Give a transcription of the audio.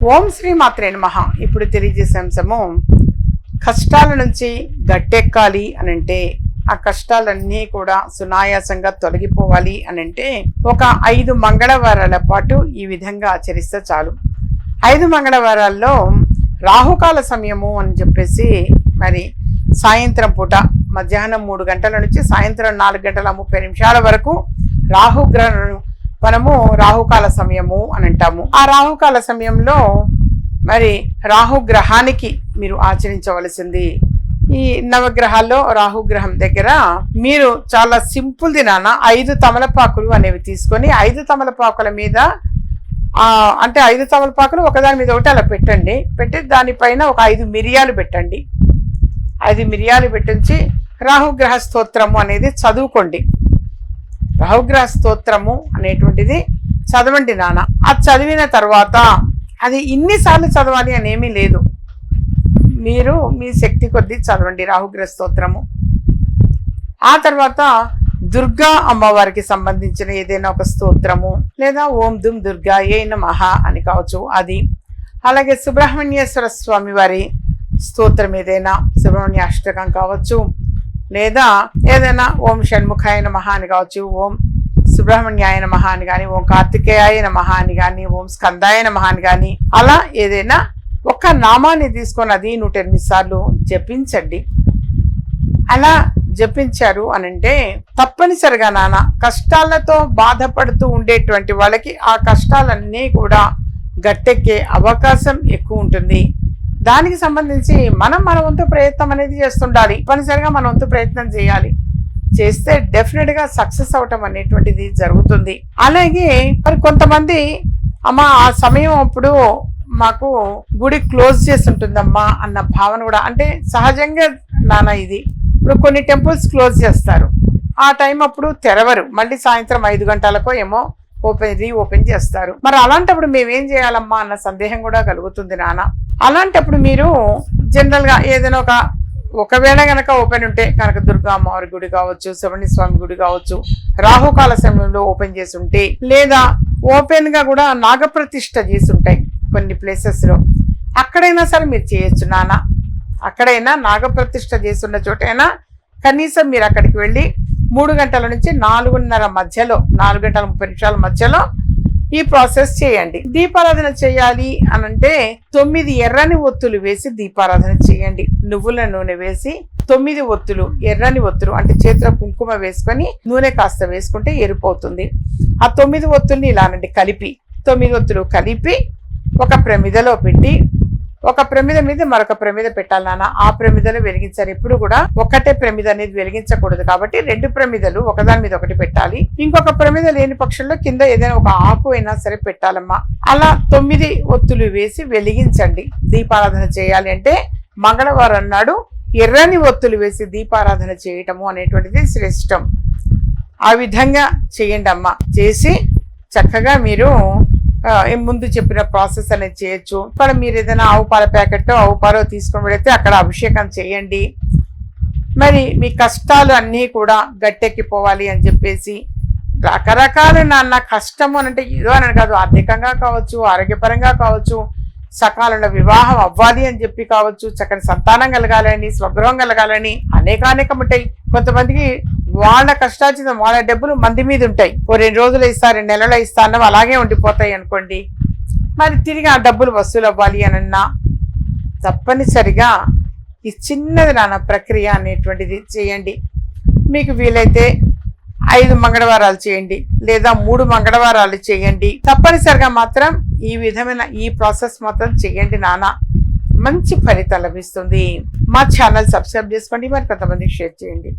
ఓం శ్రీ మాత్రే నమ. ఇప్పుడు తెలియజేసే అంశము కష్టాల నుంచి గట్టెక్కాలి అని అంటే ఆ కష్టాలన్నీ కూడా సునాయాసంగా తొలగిపోవాలి అని అంటే ఒక ఐదు మంగళవారాల పాటు ఈ విధంగా ఆచరిస్తే చాలు. ఐదు మంగళవారాల్లో రాహుకాల సమయము అని చెప్పేసి మరి సాయంత్రం పూట మధ్యాహ్నం మూడు గంటల నుంచి సాయంత్రం నాలుగు గంటల ముప్పై నిమిషాల వరకు రాహుగ్రహణం మనము రాహుకాల సమయము అని అంటాము. ఆ రాహుకాల సమయంలో మరి రాహుగ్రహానికి మీరు ఆచరించవలసింది. ఈ నవగ్రహాల్లో రాహుగ్రహం దగ్గర మీరు చాలా సింపుల్ దినాన ఐదు తమలపాకులు అనేవి తీసుకొని ఐదు తమలపాకుల మీద అంటే ఐదు తమలపాకులు ఒకదాని మీద ఒకటి అలా పెట్టండి. పెట్టి దానిపైన ఒక ఐదు మిరియాలు పెట్టండి. ఐదు మిరియాలు పెట్టించి రాహుగ్రహ స్తోత్రము అనేది చదువుకోండి. రాహుగ్రహ స్తోత్రము అనేటువంటిది చదవండి నాన్న. అది చదివిన తర్వాత అది ఇన్నిసార్లు చదవాలి అని ఏమీ లేదు. మీరు మీ శక్తి కొద్దీ చదవండి రాహుగ్రహ స్తోత్రము. ఆ తర్వాత దుర్గా అమ్మవారికి సంబంధించిన ఏదైనా ఒక స్తోత్రము లేదా ఓం దుమ్ దుర్గా ఏ నమః అని కావచ్చు అది. అలాగే సుబ్రహ్మణ్యేశ్వర స్వామి వారి స్తోత్రం ఏదైనా సుబ్రహ్మణ్య అష్టకం కావచ్చు లేదా ఏదైనా ఓం షణ్ముఖాయ నమః అని కావచ్చు ఓం సుబ్రహ్మణ్యాయన నమః కానీ ఓం కార్తికేయాయ నమః కానీ ఓం స్కందాయన మహాని కానీ అలా ఏదైనా ఒక్క నామాన్ని తీసుకొని అది నూట ఎనిమిది సార్లు జపించండి. అలా జపించారు అనంటే తప్పనిసరిగా నాన్న కష్టాలతో బాధపడుతూ ఉండేటువంటి వాళ్ళకి ఆ కష్టాలన్నీ కూడా గట్టెక్కే అవకాశం ఎక్కువ ఉంటుంది. దానికి సంబంధించి మనం మన వంతు ప్రయత్నం అనేది చేస్తుండాలి. తప్పనిసరిగా మన వంతు ప్రయత్నం చేయాలి. చేస్తే డెఫినెట్గా సక్సెస్ అవటం అనేటువంటిది జరుగుతుంది. అలాగే మరి కొంతమంది అమ్మ ఆ సమయం అప్పుడు మాకు గుడి క్లోజ్ చేస్తుంటుందమ్మా అన్న భావన కూడా అంటే సహజంగా నాన్న ఇది. ఇప్పుడు కొన్ని టెంపుల్స్ క్లోజ్ చేస్తారు. ఆ టైం అప్పుడు తెరవరు. మళ్ళీ సాయంత్రం ఐదు గంటలకో ఏమో ఓపెన్ రీఓపెన్ చేస్తారు. మరి అలాంటప్పుడు మేమేం చేయాలమ్మా అన్న సందేహం కూడా కలుగుతుంది నాన్న. అలాంటప్పుడు మీరు జనరల్గా ఏదైనా ఒక ఒకవేళ కనుక ఓపెన్ ఉంటే కనుక దుర్గా అమ్మవారి గుడి కావచ్చు శివణి స్వామి గుడి కావచ్చు రాహుకాల సమయంలో ఓపెన్ చేసి ఉంటే లేదా ఓపెన్గా కూడా నాగప్రతిష్ఠ చేసి ఉంటాయి కొన్ని ప్లేసెస్లో. అక్కడైనా సరే మీరు చేయొచ్చు నాన్న. అక్కడైనా నాగప్రతిష్ఠ ఉన్న చోటైనా కనీసం మీరు అక్కడికి వెళ్ళి మూడు గంటల నుంచి నాలుగున్నర మధ్యలో నాలుగు గంటల ముప్పై నిమిషాల మధ్యలో ఈ ప్రాసెస్ చేయండి. దీపారాధన చేయాలి అనంటే తొమ్మిది ఎర్రని ఒత్తులు వేసి దీపారాధన చేయండి. నువ్వుల నూనె వేసి తొమ్మిది ఒత్తులు ఎర్రని ఒత్తులు అంటే చేతిలో కుంకుమ వేసుకొని నూనె కాస్త వేసుకుంటే ఎరిపోతుంది ఆ తొమ్మిది ఒత్తుల్ని ఇలానండి కలిపి తొమ్మిది ఒత్తులు కలిపి ఒక ప్రమిదలో పెట్టి ఒక ప్రమిద మీద మరొక ప్రమిద పెట్టాలి నాన్న. ఆ ప్రమిదలు వెలిగించాలి. ఎప్పుడు కూడా ఒకటే ప్రమిద అనేది వెలిగించకూడదు కాబట్టి రెండు ప్రమిదలు ఒకదాని మీద ఒకటి పెట్టాలి. ఇంకొక ప్రమిద లేని పక్షంలో కింద ఏదైనా ఒక ఆకు అయినా సరే పెట్టాలమ్మా. అలా తొమ్మిది ఒత్తులు వేసి వెలిగించండి. దీపారాధన చేయాలి అంటే మంగళవారం నాడు ఎర్రని ఒత్తులు వేసి దీపారాధన చేయటము అనేటువంటిది శ్రేష్టం. ఆ విధంగా చేయండి అమ్మ చేసి చక్కగా మీరు ముందు చెప్పిన ప్రాసెస్ అనేది చేయొచ్చు. ఇక్కడ మీరు ఏదైనా ఆవు పాల ప్యాకెట్ ఆవు పాలో తీసుకొని వెళితే అక్కడ అభిషేకం చేయండి. మరి మీ కష్టాలు అన్నీ కూడా గట్టెక్కిపోవాలి అని చెప్పేసి రకరకాల నాన్న కష్టము అని అంటే ఏదో అని కాదు ఆర్థికంగా కావచ్చు ఆరోగ్యపరంగా కావచ్చు సకాలంలో వివాహం అవ్వాలి అని చెప్పి కావచ్చు చక్కని సంతానం కలగాలని స్వగృహం కలగాలని అనేకానేకం ఉంటాయి. కొంతమందికి వాళ్ళ కష్టార్జితం వాళ్ళ డబ్బులు మంది మీద ఉంటాయి. ఓ రెండు రోజులు ఇస్తా రెండు నెలలు ఇస్తా అన్నవి అలాగే ఉండిపోతాయి అనుకోండి. మరి తిరిగి ఆ డబ్బులు వసూలు అవ్వాలి అనన్నా తప్పనిసరిగా ఈ చిన్నది నాన్న ప్రక్రియ అనేటువంటిది చేయండి. మీకు వీలైతే ఐదు మంగళవారాలు చేయండి లేదా మూడు మంగళవారాలు చేయండి. తప్పనిసరిగా మాత్రం ఈ విధమైన ఈ ప్రాసెస్ మాత్రం చేయండి నాన్న. మంచి ఫలితం లభిస్తుంది. మా ఛానల్ సబ్స్క్రైబ్ చేసుకోండి మరి కొంతమందికి షేర్ చేయండి.